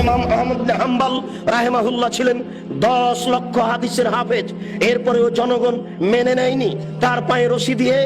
ইমাম আহমদ হাম্বাল রাহেমাহুল্লাহ ছিলেন দশ লক্ষ হাদিসের হাফেজ। এরপরেও জনগণ মেনে নেয়নি। তার পায়ে রশি দিয়ে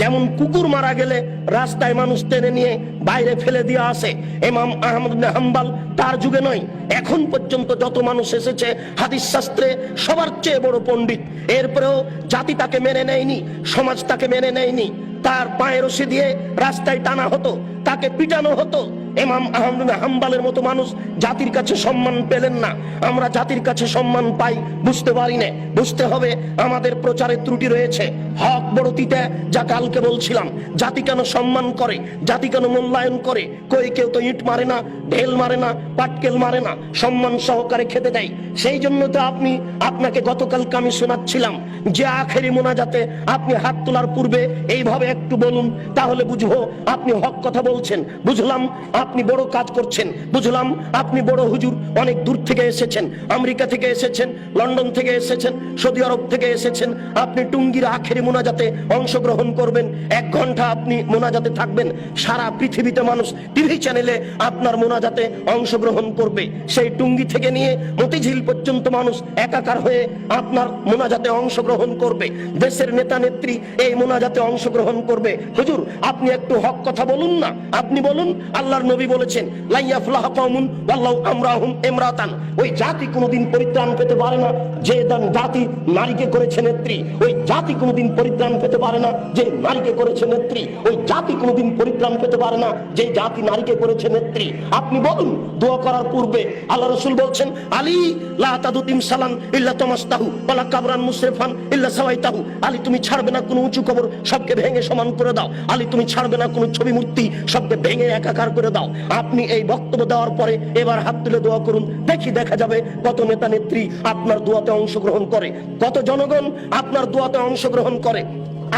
যেমন কুকুর মারা গেলে রাস্তায় মানুষ টেনে নিয়ে বাইরে ফেলে দিয়ে আসে ইমাম আহমদ হাম্বাল তার যুগে নয়। এখন পর্যন্ত যত মানুষ এসেছে হাদিস শাস্ত্রে সবার চেয়ে বড় পণ্ডিত। এরপরেও জাতি তাকে মেনে নেয়নি, সমাজ তাকে মেনে নেয়নি। তার পায়ে রশি দিয়ে রাস্তায় টানা হতো, তাকে পিটানো হতো। ইমাম আহমদ হাম্বালের মতো মানুষ জাতির কাছে সম্মান পেলেন না। আমরা জাতির কাছে সম্মান পাই, বুঝতে পারি না। বুঝতে হবে, আমাদের প্রচারে ত্রুটি রয়েছে। হক বড়তিতে, যা কালকে বলছিলাম, জাতি কেন সম্মান করে, জাতি কেন মূল্যায়ন করে? কই কেউ তো ইট মারে না, ঢেল মারে না, পাটকেল মারে না, সম্মান সহকারে খেতে দেয়। সেই জন্য তো আপনি, আপনাকে গতকালকে আমি শোনাচ্ছিলাম যে আখেরি মোনাজাতে আপনি হাত তোলার পূর্বে এইভাবে একটু বলুন, তাহলে বুঝব আপনি হক কথা বলছেন। বুঝলাম আপনি বড় কাজ করছেন, বুঝলাম? আপনি বড় হুজুর, অনেক দূর থেকে এসেছেন, আমেরিকা থেকে এসেছেন, লন্ডন থেকে এসেছেন, সৌদি আরব থেকে এসেছেন, আপনি টুঙ্গির আখেরি মোনাজাতে অংশগ্রহণ করবেন, এক ঘণ্টা আপনি মোনাজাতে থাকবেন, সারা পৃথিবীতে মানুষ টিভি চ্যানেলে আপনার মোনাজাতে অংশগ্রহণ করবে, সেই টুঙ্গি থেকে নিয়ে মতিঝিল পর্যন্ত মানুষ একাকার হয়ে আপনার মোনাজাতে অংশগ্রহণ করবে, দেশের নেতা নেত্রী এই মোনাজাতে অংশগ্রহণ করবে। হুজুর, আপনি একটু হক কথা বলুন না, আপনি বলুন, আল্লাহর নবী বলেছেন লাইয়াফলাহ কওমুন ওয়াল্লাহু আমরাহুম ইমরাতান। ওই জাতি কোনোদিন পরিত্রাণ পেতে পারে না, যে দান জাতি নারীকে করেছে নেত্রী, ওই জাতি কোনোদিন পরিত্রাণ পেতে পারে না, যে নারীকে করেছে নেত্রী, ওই জাতি কোনোদিন পরিত্রাণ পেতে পারে না, যে জাতি নারীকে করেছে নেত্রী। আপনি বলুন, দোয়া করার পূর্বে আল্লাহ রসুল বলছেন, আলী, লা তাদু তিমসালান ইল্লা তামাস্তাহু, ওয়ালা কাবরান মুসরিফান ইল্লা সাওয়াইতাহু। আলী, তুমি ছাড়বে না কোনো উঁচু কবর, সবকে ভেঙে সমান করে দাও। আলী, তুমি ছাড়বে না কোনো ছবি মূর্তি, সবকে ভেঙে একাকার করে দাও। আপনি এই বক্তব্য দেওয়ার পরে এবার হাত তুলে দোয়া করুন। দেখি দেখা যাবে কত নেতা নেত্রী আপনার দোয়াতে অংশগ্রহণ করে। কত জনগণ আপনার দোয়াতে অংশগ্রহণ করে।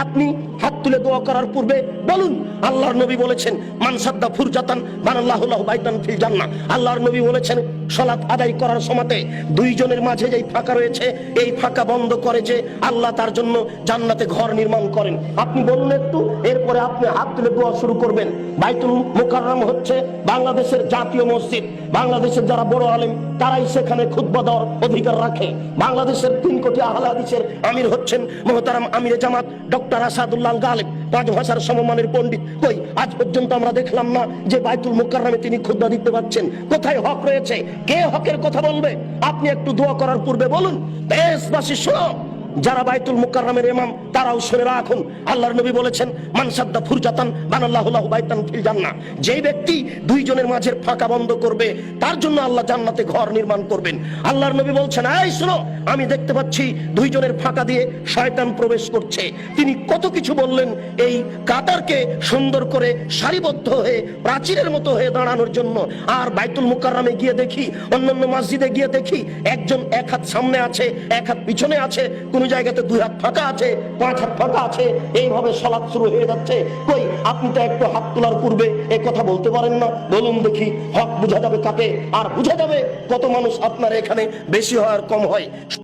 আপনি হাত তুলে দোয়া করার পূর্বে বলুন, আল্লাহর নবী বলেছেন মানসাদ্দা ফুরজাতান মানাল্লাহুল্লাহ বাইতান ফিল জান্নাহ। আল্লাহর নবী বলেছেন সালাত আদায় করার সময়তে দুইজনের মাঝে যেই ফাঁকা রয়েছে, এই ফাঁকা বন্ধ করে যে আল্লাহ তার জন্য জান্নাতে ঘর নির্মাণ করেন। আপনি বলুন একটু, এরপরে আপনি হাত তুলে দোয়া শুরু করবেন। বাইতুল মোকাররম হচ্ছে বাংলাদেশের জাতীয় মসজিদ। বাংলাদেশের যারা বড় আলেম, তারাই সেখানে খুতবা দেওয়ার অধিকার রাখে। বাংলাদেশের তিন কোটি আহলে হাদিসের আমির হচ্ছেন মোহতারাম আমিরে জামাত ডক্টর আসাদুল্লাহ গালেব। পাঁচ ভাষার সমমানের পণ্ডিত। কই, আজ পর্যন্ত আমরা দেখলাম না যে বাইতুল মুকাররমে তিনি খুতবা দিতে পারছেন। কোথায় হক রয়েছে? কে হকের কথা বলবে? আপনি একটু দোয়া করার পূর্বে বলুন। দেশবাসী শোনো যারা বাইতুল মুকাররমের ইমাম, তারাও শুনে রাখুন। আল্লাহর নবী বলেছেন মানসাদ্দা ফুরজাতান বানাল্লাহুল্লাহু বাইতান ফিল জান্নাহ। যেই ব্যক্তি দুইজনের মাঝের ফাঁকা বন্ধ করবে, তার জন্য আল্লাহ জান্নাতে ঘর নির্মাণ করবেন। আল্লাহর নবী বলছেন, এই শুনো, আমি দেখতে পাচ্ছি দুইজনের ফাঁকা দিয়ে শয়তান প্রবেশ করছে। তিনি কত কিছু বললেন, এই কাতারকে সুন্দর করে সারিবদ্ধ হয়ে, প্রাচীরের মতো হয়ে দাঁড়ানোর জন্য। আর বাইতুল মুকাররমে গিয়ে দেখি, অন্যান্য মসজিদে গিয়ে দেখি, একজন এক হাত সামনে আছে, এক হাত পিছনে আছে, কোন জায়গাতে দুই হাত ফাঁকা আছে, পাঁচ হাত ফাঁকা আছে, এইভাবে সলাপ শুরু হয়ে যাচ্ছে। কই, আপনি তো একটু হাত তোলার পূর্বে এ কথা বলতে পারেন না। বলুন দেখি, হক বুঝা যাবে কাকে? আর বোঝা যাবে কত মানুষ আপনার এখানে বেশি হয় আর কম হয়।